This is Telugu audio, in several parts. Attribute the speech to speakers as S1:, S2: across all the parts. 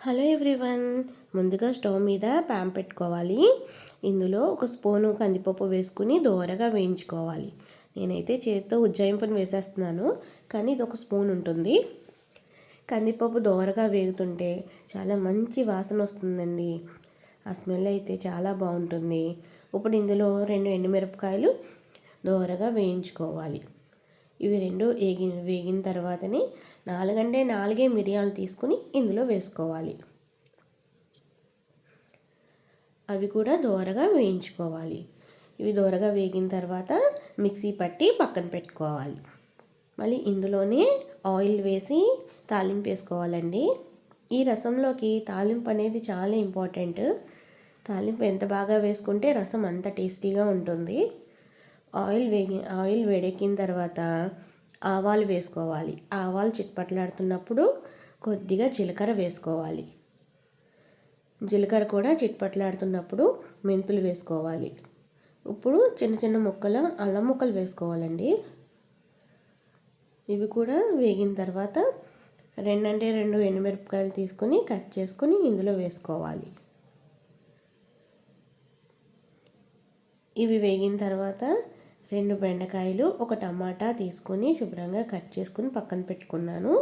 S1: హలో ఎవ్రీవన్ ముందుగా స్టవ్ మీద ప్యాన్ పెట్టుకోవాలి. ఇందులో ఒక స్పూను కందిపప్పు వేసుకుని దోరగా వేయించుకోవాలి. నేనైతే చేతితో ఉజ్జాయింపుని వేసేస్తున్నాను కానీ ఇది ఒక స్పూన్ ఉంటుంది. కందిపప్పు దోరగా వేగుతుంటే చాలా మంచి వాసన వస్తుందండి. ఆ స్మెల్ అయితే చాలా బాగుంటుంది. ఇప్పుడు ఇందులో రెండు ఎండుమిరపకాయలు దోరగా వేయించుకోవాలి. ఇవి రెండు వేగి వేగిన తర్వాతని నాలుగంటే నాలుగే మిరియాలు తీసుకుని ఇందులో వేసుకోవాలి. అవి కూడా దోరగా వేయించుకోవాలి. ఇవి దోరగా వేగిన తర్వాత మిక్సీ పట్టి పక్కన పెట్టుకోవాలి. మళ్ళీ ఇందులోనే ఆయిల్ వేసి తాలింపు వేసుకోవాలండి. ఈ రసంలోకి తాలింపు అనేది చాలా ఇంపార్టెంట్. తాలింపు ఎంత బాగా వేసుకుంటే రసం అంత టేస్టీగా ఉంటుంది. ఆయిల్ వేగి ఆయిల్ వేడెక్కిన తర్వాత ఆవాలు వేసుకోవాలి. ఆవాలు చిట్పట్లాడుతున్నప్పుడు కొద్దిగా జీలకర్ర వేసుకోవాలి. జీలకర్ర కూడా చిట్పట్లాడుతున్నప్పుడు మెంతులు వేసుకోవాలి. ఇప్పుడు చిన్న చిన్న ముక్కలు అల్లం ముక్కలు వేసుకోవాలండి. ఇవి కూడా వేగిన తర్వాత రెండంటే రెండు ఎండుమిరపకాయలు తీసుకొని కట్ చేసుకుని ఇందులో వేసుకోవాలి. ఇవి వేగిన తర్వాత రెండు బెండకాయలు ఒక టమాటా తీసుకొని శుభ్రంగా కట్ చేసుకుని పక్కన పెట్టుకున్నాను.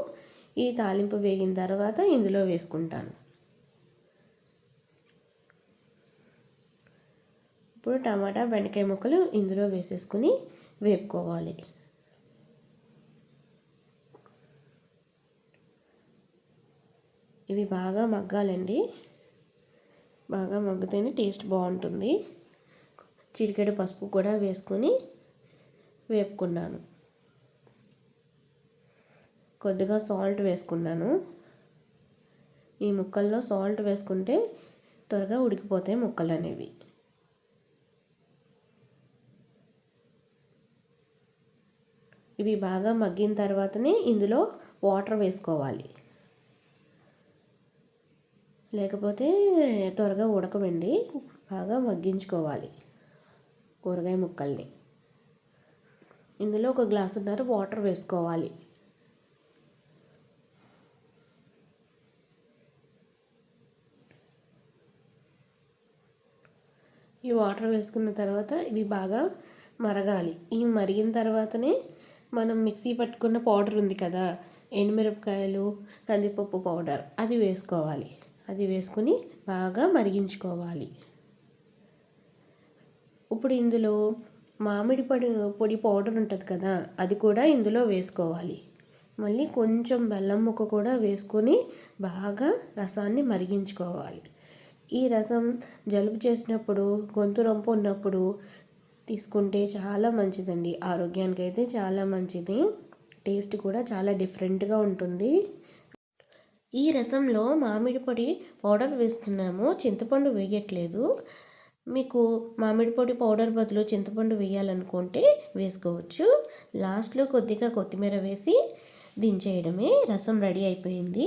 S1: ఈ తాలింపు వేగిన తర్వాత ఇందులో వేసుకుంటాను. ఇప్పుడు టమాటా బెండకాయ ముక్కలు ఇందులో వేసేసుకుని వేపుకోవాలి. ఇవి బాగా మగ్గాలండి. బాగా మగ్గితేనే టేస్ట్ బాగుంటుంది. చిటికెడు పసుపు కూడా వేసుకొని వేపుకున్నాను. కొద్దిగా సాల్ట్ వేసుకున్నాను. ఈ ముక్కల్లో సాల్ట్ వేసుకుంటే త్వరగా ఉడికిపోతాయి ముక్కలు అనేవి ఇవి బాగా మగ్గిన తర్వాతనే ఇందులో వాటర్ వేసుకోవాలి. లేకపోతే త్వరగా ఉడకవండి బాగా మగ్గించుకోవాలి కూరగాయ ముక్కల్ని. ఇందులో ఒక గ్లాసున్నర వాటర్ వేసుకోవాలి. ఈ వాటర్ వేసుకున్న తర్వాత ఇవి బాగా మరగాలి. ఈ మరిగిన తర్వాతనే మనం మిక్సీ పట్టుకున్న పౌడర్ ఉంది కదా ఎండుమిరపకాయలు కందిపప్పు పౌడర్ అది వేసుకోవాలి. అది వేసుకుని బాగా మరిగించుకోవాలి. ఇప్పుడు ఇందులో మామిడి పొడి పొడి పౌడర్ ఉంటుంది కదా అది కూడా ఇందులో వేసుకోవాలి. మళ్ళీ కొంచెం బెల్లం ముక్క కూడా వేసుకొని బాగా రసాన్ని మరిగించుకోవాలి. ఈ రసం జలుబు చేసినప్పుడు గొంతు రొంపు ఉన్నప్పుడు తీసుకుంటే చాలా మంచిదండి. ఆరోగ్యానికి అయితే చాలా మంచిది. టేస్ట్ కూడా చాలా డిఫరెంట్గా ఉంటుంది. ఈ రసంలో మామిడి పొడి పౌడర్ వేస్తున్నాము. చింతపండు వేయట్లేదు. మీకు మామిడి పొడి పౌడర్ బదులు చింతపండు వేయాలనుకుంటే వేసుకోవచ్చు. లాస్ట్లో కొద్దిగా కొత్తిమీర వేసి దించేయడమే. రసం రెడీ అయిపోయింది.